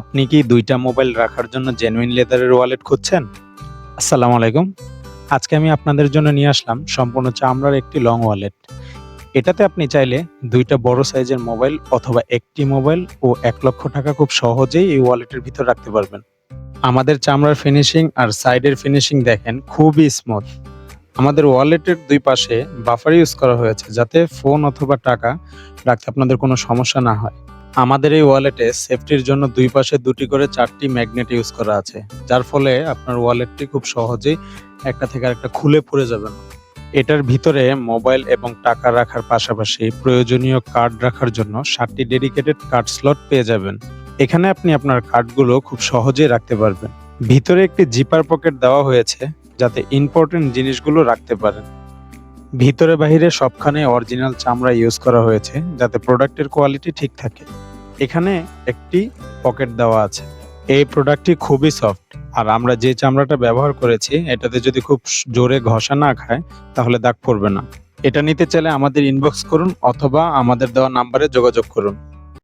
আপনি কি দুইটা মোবাইল রাখার জন্য জেনুইন লেদারের ওয়ালেট খুঁজছেন? আসসালামু আলাইকুম। আজকে আমি আপনাদের জন্য নিয়ে আসলাম সম্পূর্ণ চামড়ার একটি লং ওয়ালেট এটাতে আপনি চাইলে দুইটা বড় সাইজের মোবাইল অথবা একটি মোবাইল ও এক লক্ষ টাকা খুব সহজেই এই ওয়ালেটের ভিতর রাখতে পারবেন। আমাদের চামড়ার ফিনিশিং আর সাইডের ফিনিশিং দেখেন খুবই স্মুথ আমাদের ওয়ালেটের দুই পাশে বাফার ইউজ করা হয়েছে যাতে ফোন অথবা টাকা রাখতে আপনাদের কোনো সমস্যা না হয়। আমাদের এই ওয়ালেটে সেফটির জন্য দুই পাশে দুটি করে চারটি ম্যাগনেট ইউজ করা আছে, যার ফলে আপনার ওয়ালেটটি খুব সহজেই একটা থেকে আরেকটা খুলে পড়ে যাবে। না এটার ভিতরে মোবাইল এবং টাকা রাখার পাশাপাশি প্রয়োজনীয় কার্ড রাখার জন্য সাতটি ডেডিকেটেড কার্ড স্লট পেয়ে যাবেন। এখানে আপনি আপনার কার্ডগুলো খুব সহজেই রাখতে পারবেন। ভিতরে একটি জিপার পকেট দেওয়া হয়েছে, যাতে ইম্পর্টেন্ট জিনিসগুলো রাখতে পারেন। ভিতরে বাহিরে সবখানে অরিজিনাল চামড়া ইউজ করা হয়েছে, যাতে প্রোডাক্টের কোয়ালিটি ঠিক থাকে। এখানে একটি পকেট দেওয়া আছে। এই প্রোডাক্টটি খুবই সফট আর আমরা যে চামড়াটা ব্যবহার করেছি, এটাতে যদি খুব জোরে ঘষা না খায়, তাহলে দাগ পড়বে না। এটা নিতে চাইলে আমাদের ইনবক্স করুন অথবা আমাদের দেওয়া নাম্বারে যোগাযোগ করুন।